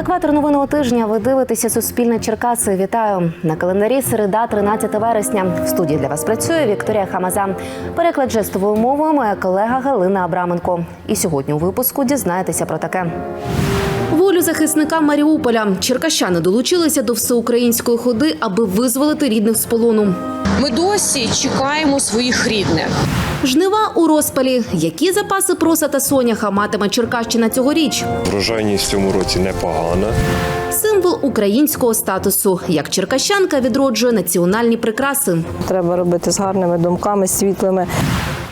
Екватор новинного тижня. Ви дивитеся Суспільне Черкаси. Вітаю на календарі. Середа, 13 вересня. В студії для вас працює Вікторія Хамаза. Переклад жестовою мовою моя колега Галина Абраменко. І сьогодні у випуску дізнаєтеся про таке. Волю захисника Маріуполя. Черкащани долучилися до всеукраїнської ходи, аби визволити рідних з полону. Ми досі чекаємо своїх рідних. Жнива у розпалі. Які запаси проса та соняха матиме Черкащина цьогоріч? Врожайність в цьому році непогана. Символ українського статусу. Як черкащанка відроджує національні прикраси. Треба робити з гарними думками, світлими.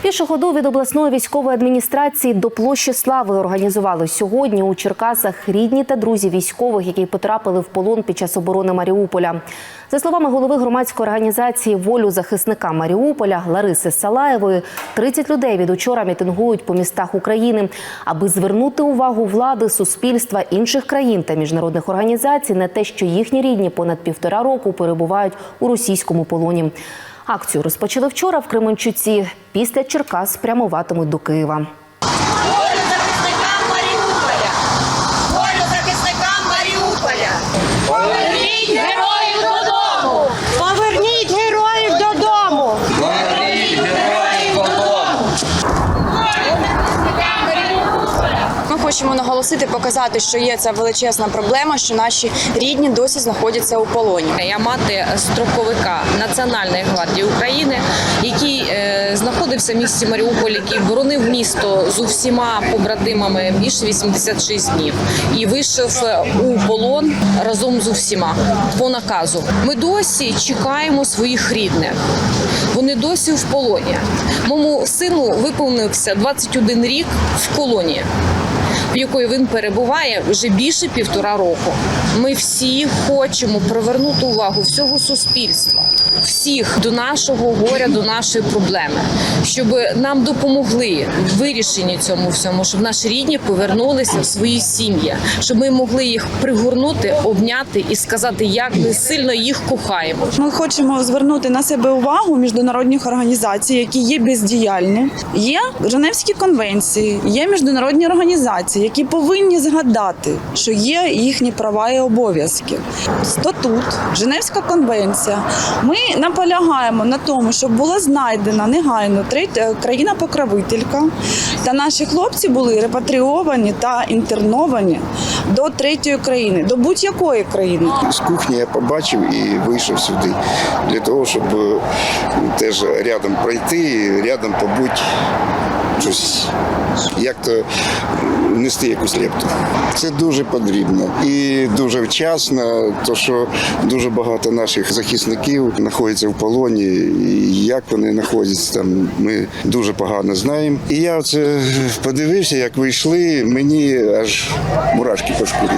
Пішу ходу від обласної військової адміністрації до площі слави організували сьогодні у Черкасах рідні та друзі військових, які потрапили в полон під час оборони Маріуполя. За словами голови громадської організації Волю захисника Маріуполя Лариси Салаєвої, 30 людей від учора мітингують по містах України, аби звернути увагу влади, суспільства інших країн та міжнародних організацій на те, що їхні рідні понад півтора року перебувають у російському полоні. Акцію розпочали вчора в Кременчуці. Після Черкас прямуватимуть до Києва. Волю захисникам Маріуполя! Волю захисникам Маріуполя! Поверніть героїв додому! Поверніть героїв додому! Ми хочемо наголосити, показати, що є ця величезна проблема, що наші рідні досі знаходяться у полоні. Я мати строковика Національної гвардії України, який е, знаходився в місті Маріуполь, який боронив місто з усіма побратимами більше 86 днів і вийшов е, у полон разом з усіма по наказу. Ми досі чекаємо своїх рідних. Вони досі в полоні. Моєму сину виповнився 21 рік в колонії. В якої він перебуває вже більше півтора року. Ми всі хочемо привернути увагу всього суспільства, всіх до нашого горя, до нашої проблеми, щоб нам допомогли в вирішенні цьому всьому, щоб наші рідні повернулися в свої сім'ї, щоб ми могли їх пригорнути, обняти і сказати, як ми сильно їх кохаємо. Ми хочемо звернути на себе увагу міжнародних організацій, які є бездіяльні. Є Женевські конвенції, є міжнародні організації, які повинні згадати, що є їхні права і обов'язки. Статут, Женевська конвенція. Ми наполягаємо на тому, щоб була знайдена негайно третя країна-покровителька, та наші хлопці були репатріовані та інтерновані до третьої країни, до будь-якої країни. З кухні я побачив і вийшов сюди для того, щоб е, теж рядом пройти, рядом побути щось, як то внести якусь лепту. Це дуже потрібно і дуже вчасно, то що дуже багато наших захисників знаходяться в полоні. І як вони знаходяться там, ми дуже погано знаємо. І я оце подивився, як вийшли. мені аж мурашки по шкурі.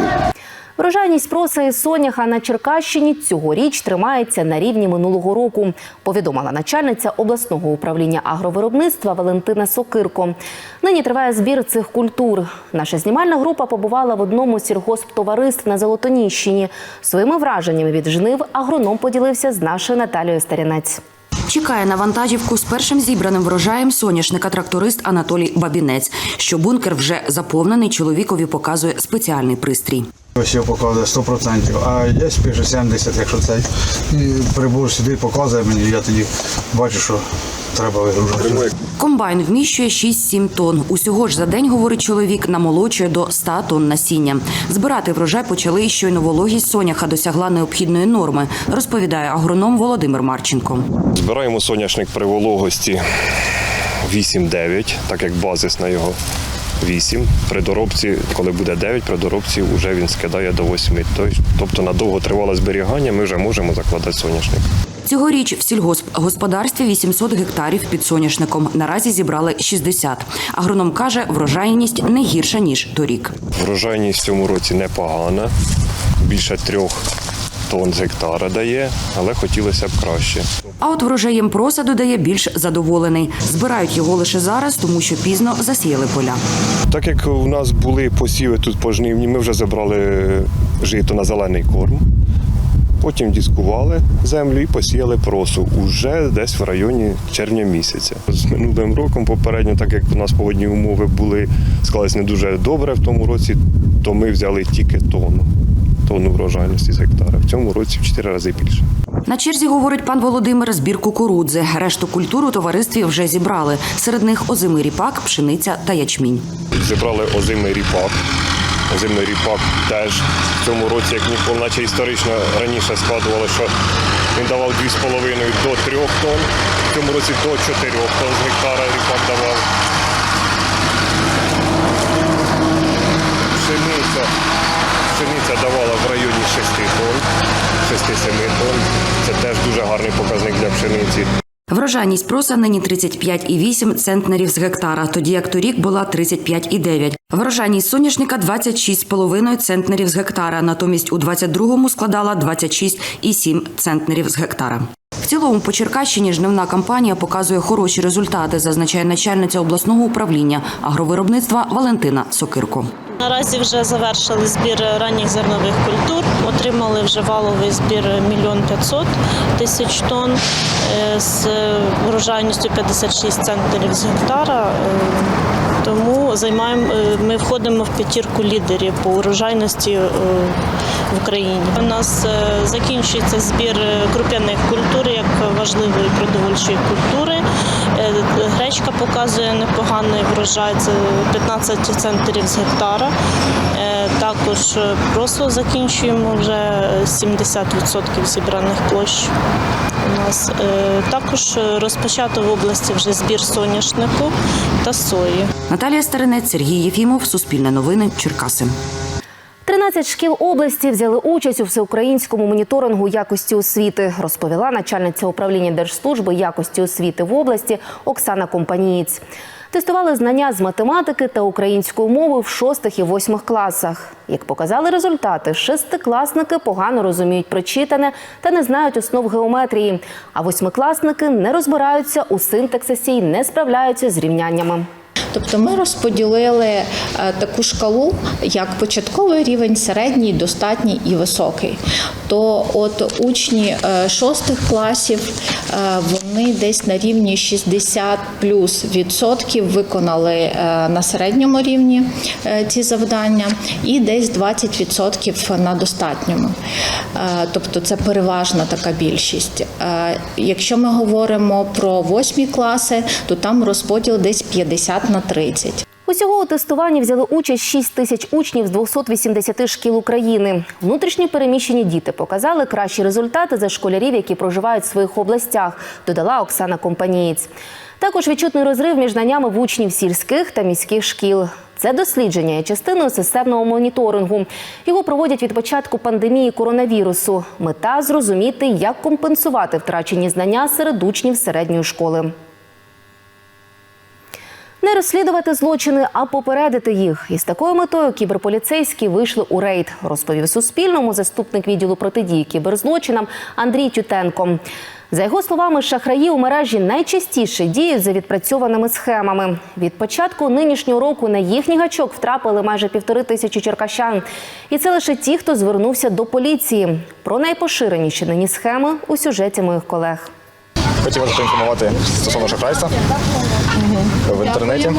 Врожайність проса і соняха на Черкащині цьогоріч тримається на рівні минулого року. Повідомила начальниця обласного управління агровиробництва Валентина Сокирко. Нині триває збір цих культур. Наша знімальна група побувала в одному з сільгосптовариств на Золотоніщині. Своїми враженнями від жнив агроном поділився з нашою Наталією Старінець. Чекає на вантажівку з першим зібраним врожаєм соняшника тракторист Анатолій Бабінець. Що бункер вже заповнений, чоловікові показує спеціальний пристрій. Ось його показує 100%, а я пишу 70, якщо цей І прибор сюди показує мені, я тоді бачу, що треба вигружати. Комбайн вміщує 6-7 тонн. Усього ж за день, говорить чоловік, намолочує до 100 тонн насіння. Збирати врожай почали, щойно вологість соняха досягла необхідної норми, розповідає агроном Володимир Марченко. Збираємо соняшник при вологості 8-9, так як базисна його 8. При доробці, коли буде 9, при доробці вже він скидає до 8. Тобто на довготривале зберігання ми вже можемо закладати соняшник. Цьогоріч в сільгоспгосподарстві 800 гектарів під соняшником. Наразі зібрали 60. Агроном каже, врожайність не гірша ніж торік. Врожайність в цьому році непогана, більше трьох тонн з гектара дає, але хотілося б краще. А от врожаєм проса додає більш задоволений. Збирають його лише зараз, тому що пізно засіяли поля. Так як у нас були посіви тут пожнивні, ми вже забрали жито на зелений корм. Потім дискували землю і посіяли просу уже десь в районі червня місяця. З минулим роком попередньо, так як у нас погодні умови були склались не дуже добре в тому році, то ми взяли тільки тонну. Тонн врожайності з гектара. В цьому році в 4 рази більше. На черзі говорить пан Володимир збір кукурудзи. Решту культур у товаристві вже зібрали. Серед них озимий ріпак, пшениця та ячмінь. Зібрали озимий ріпак. Озимий ріпак теж в цьому році, як ніколи, наче історично раніше складували, що він давав 2,5 до 3 тонн. В цьому році до 4 тонн з гектара ріпак давав. Пшениця, пшениця давала в районі 6 тонн, 6-7 тонн. Це теж дуже гарний показник для пшениці. Врожайність проса нині 35,8 центнерів з гектара, тоді як торік була 35,9. Врожайність соняшника 26,5 центнерів з гектара, натомість у 22-му складала 26,7 центнерів з гектара. В цілому по Черкащині жнивна кампанія показує хороші результати, зазначає начальниця обласного управління агровиробництва Валентина Сокирко. Наразі вже завершили збір ранніх зернових культур, отримали вже валовий збір мільйон 500 тисяч тонн е, з врожайністю 56 центнерів з гектара. Е, Тому займаємо, е, ми входимо в п'ятірку лідерів по урожайності в Україні. У нас закінчується збір круп'яних культур як важливої продовольчої культури. Гречка показує непоганий врожай, це 15 центнерів з гектара. Е, Також е, просто закінчуємо вже 70% зібраних площ. У нас Е, також розпочато в області вже збір соняшнику та сої. Наталія Старинець, Сергій Єфімов, Суспільне новини, Черкаси. 13 шкіл області взяли участь у всеукраїнському моніторингу якості освіти, розповіла начальниця управління Держслужби якості освіти в області Оксана Компанієць. Тестували знання з математики та української мови в шостих і восьмих класах. Як показали результати, шестикласники погано розуміють прочитане та не знають основ геометрії. А восьмикласники не розбираються у синтаксисі й не справляються з рівняннями. Тобто ми розподілили е, таку шкалу, як початковий рівень, середній, достатній і високий. То от учні е, шостих класів е, вони десь на рівні 60 плюс відсотків виконали на середньому рівні ці завдання, і десь 20 відсотків на достатньому. Тобто це переважна така більшість. Якщо ми говоримо про восьмі класи, то там розподіл десь 50 на 30. Усього у тестуванні взяли участь 6 тисяч учнів з 280 шкіл України. Внутрішні переміщені діти показали кращі результати за школярів, які проживають в своїх областях, додала Оксана Компанієць. Також відчутний розрив між знаннями в учнів сільських та міських шкіл. Це дослідження є частиною системного моніторингу. Його проводять від початку пандемії коронавірусу. Мета зрозуміти, як компенсувати втрачені знання серед учнів середньої школи. Не розслідувати злочини, а попередити їх. Із такою метою кіберполіцейські вийшли у рейд, розповів Суспільному заступник відділу протидії кіберзлочинам Андрій Тютенко. За його словами, шахраї у мережі найчастіше діють за відпрацьованими схемами. Від початку нинішнього року на їхній гачок втрапили майже півтори тисячі черкащан. І це лише ті, хто звернувся до поліції. Про найпоширеніші нині схеми у сюжеті моїх колег. Хотів вас поінформувати стосовно шахрайства в інтернеті.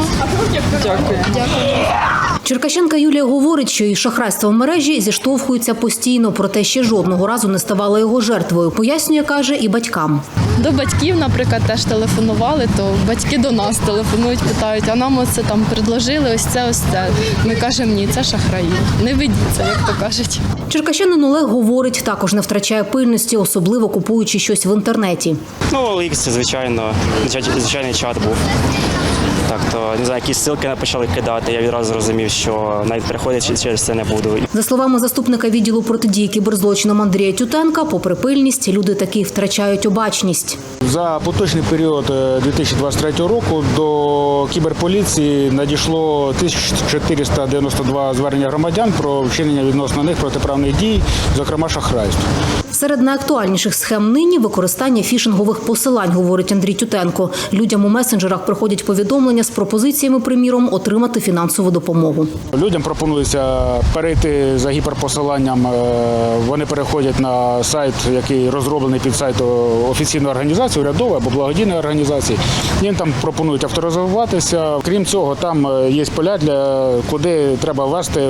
Черкащенка Юлія говорить, що і шахрайство в мережі зіштовхуються постійно, проте ще жодного разу не ставала його жертвою. Пояснює, каже, і батькам. До батьків, наприклад, теж телефонували, то батьки до нас телефонують, питають, а нам оце там предложили, ось це, ось це. Ми кажемо, ні, це шахраї. Не ведіться, як то кажуть. Черкащанин Олег говорить, також не втрачає пильності, особливо купуючи щось в інтернеті. Ну, OLX, звичайно, звичайний чат був. Так, то не знаю, якісь ссылки почали кидати. Я відразу зрозумів, що навіть приходити через це не буду. За словами заступника відділу протидії кіберзлочинам Андрія Тютенка, попри пильність, люди таки втрачають обачність. За поточний період е, 2023 року до кіберполіції надійшло 1492 звернення громадян про вчинення відносно них протиправних дій, зокрема шахрайств. Серед найактуальніших схем нині використання фішингових посилань, говорить Андрій Тютенко. Людям у месенджерах приходять повідомлення. Повідомлення з пропозиціями, приміром, отримати фінансову допомогу. Людям пропонується перейти за гіперпосиланням. е, Вони переходять на сайт, який розроблений під сайт офіційної організації, урядової або благодійної організації. Їм там пропонують авторизуватися. Крім цього, там е, є поля, для куди треба ввести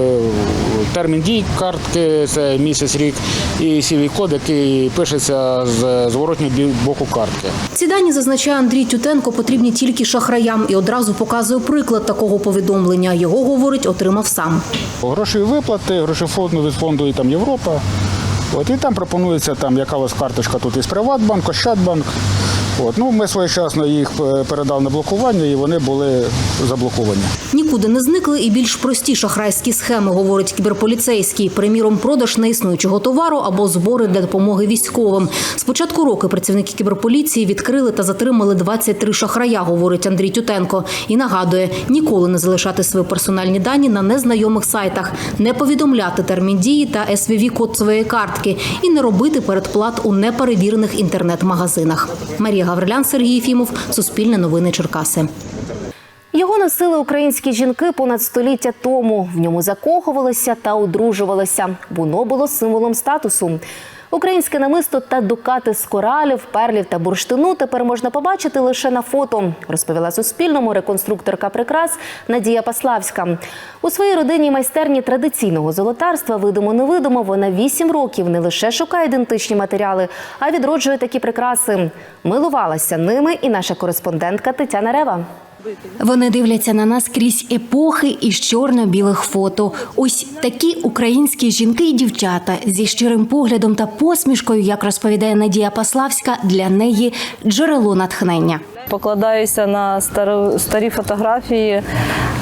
термін дій картки, це місяць рік, і cv код який пишеться з зворотнього боку картки. Ці дані зазначає Андрій Тютенко, потрібні тільки шахраям і одразу показує приклад такого повідомлення. Його говорить, отримав сам. Грошові виплати, гроші фонду від фонду і там Європа. От, і там пропонується, там, яка у вас карточка тут із Приватбанк, Ощадбанк. От, ну, ми своєчасно їх е, передали на блокування і вони були заблоковані. Нікуди не зникли і більш прості шахрайські схеми, говорить кіберполіцейський. Приміром, продаж неіснуючого товару або збори для допомоги військовим. З початку року працівники кіберполіції відкрили та затримали 23 шахрая, говорить Андрій Тютенко. І нагадує, ніколи не залишати свої персональні дані на незнайомих сайтах, не повідомляти термін дії та SVV код своєї картки і не робити передплат у неперевірених інтернет-магазинах. Марія Гаврилян, Сергій Фімов, Суспільне новини Черкаси. Його носили українські жінки понад століття тому. В ньому закохувалися та одружувалися. Воно було символом статусу. Українське намисто та дукати з коралів, перлів та бурштину тепер можна побачити лише на фото, розповіла Суспільному реконструкторка прикрас Надія Паславська. У своїй родині майстерні традиційного золотарства видимо-невидимо вона вісім років не лише шукає ідентичні матеріали, а відроджує такі прикраси. Милувалася ними і наша кореспондентка Тетяна Рева. Вони дивляться на нас крізь епохи із чорно-білих фото. Ось такі українські жінки і дівчата зі щирим поглядом та посмішкою, як розповідає Надія Паславська, для неї джерело натхнення. Покладаюся на старі фотографії,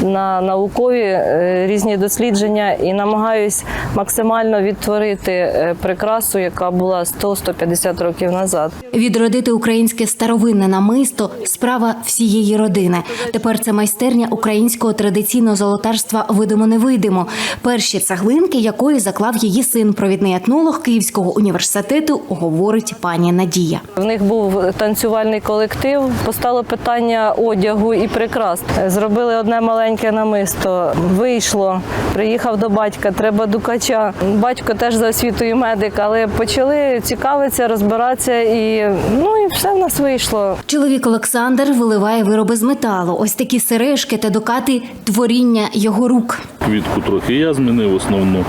на наукові е, різні дослідження і намагаюсь максимально відтворити е, прикрасу, яка була 100-150 років назад. Відродити українське старовинне намисто справа всієї родини. Тепер це майстерня українського традиційного золотарства видимо невидимо. Перші цеглинки, якої заклав її син, провідний етнолог Київського університету, говорить пані Надія. В них був танцювальний колектив. Постало питання одягу і прикрас. Зробили одне маленьке намисто. Вийшло, приїхав до батька, треба дукача. Батько теж за освітою медик, але почали цікавитися, розбиратися, і ну все в нас вийшло. Чоловік Олександр виливає вироби з металу. Ось такі сережки та дукати творіння його рук. Квітку трохи я змінив основну,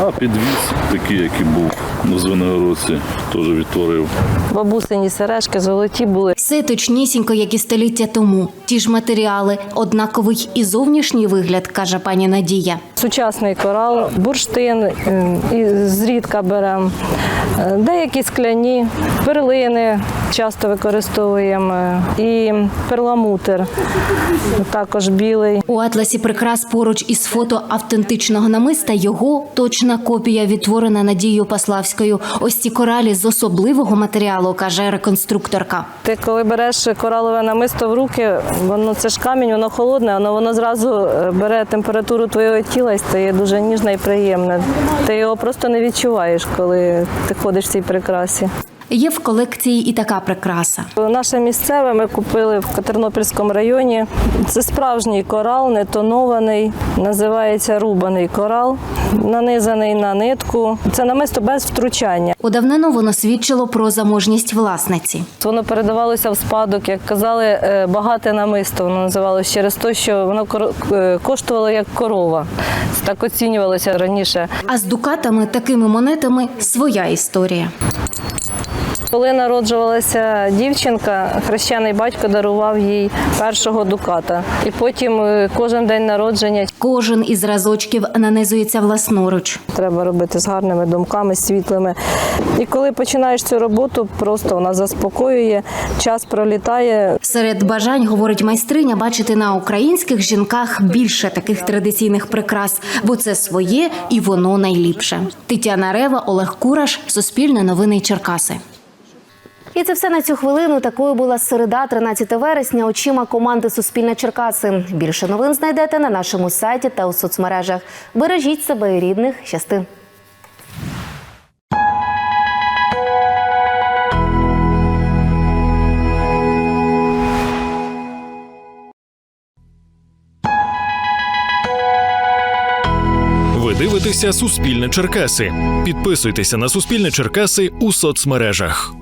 а підвіз такий, який був в Звенигородці, теж відтворив. Бабусині сережки золоті були. Все точнісінько, як і століття тому. Ті ж матеріали, однаковий і зовнішній вигляд, каже пані Надія. Сучасний корал, бурштин, е, і зрідка беремо. Е, Деякі скляні, перлини часто використовуємо і перламутр, також білий. У атласі прикрас поруч із фото автентичного намиста його точна копія відтворена Надією Паславською. Ось ці коралі з особливого матеріалу, каже реконструкторка. Ти коли береш коралове намисто в руки, воно це ж камінь, воно холодне, воно, воно зразу е, бере температуру твого тіла і стає дуже ніжне і приємне. Ти його просто не відчуваєш, коли ти ходиш в цій прикрасі. Є в колекції і така прикраса. Наше місцеве ми купили в Тернопільському районі. Це справжній корал, не тонований, називається рубаний корал, нанизаний на нитку. Це намисто без втручання. У давнину воно свідчило про заможність власниці. Воно передавалося в спадок, як казали, е, багате намисто. Воно називалося через те, що воно е, коштувало як корова. Так оцінювалося раніше. А з дукатами такими монетами своя історія. Коли народжувалася дівчинка, хрещений батько дарував їй першого дуката. І потім е, кожен день народження Кожен із разочків нанизується власноруч. треба робити з гарними думками, світлими. І коли починаєш цю роботу, просто вона заспокоює, час пролітає. Серед бажань, говорить майстриня, бачити на українських жінках більше таких традиційних прикрас, бо це своє і воно найліпше. Тетяна Рева, Олег Кураш, Суспільне новини Черкаси. І це все на цю хвилину. Такою була середа, 13 вересня. Очима команди Суспільне Черкаси. Більше новин знайдете на нашому сайті та у соцмережах. Бережіть себе і рідних щасти. Ви дивитеся Суспільне Черкаси. Підписуйтеся на Суспільне Черкаси у соцмережах.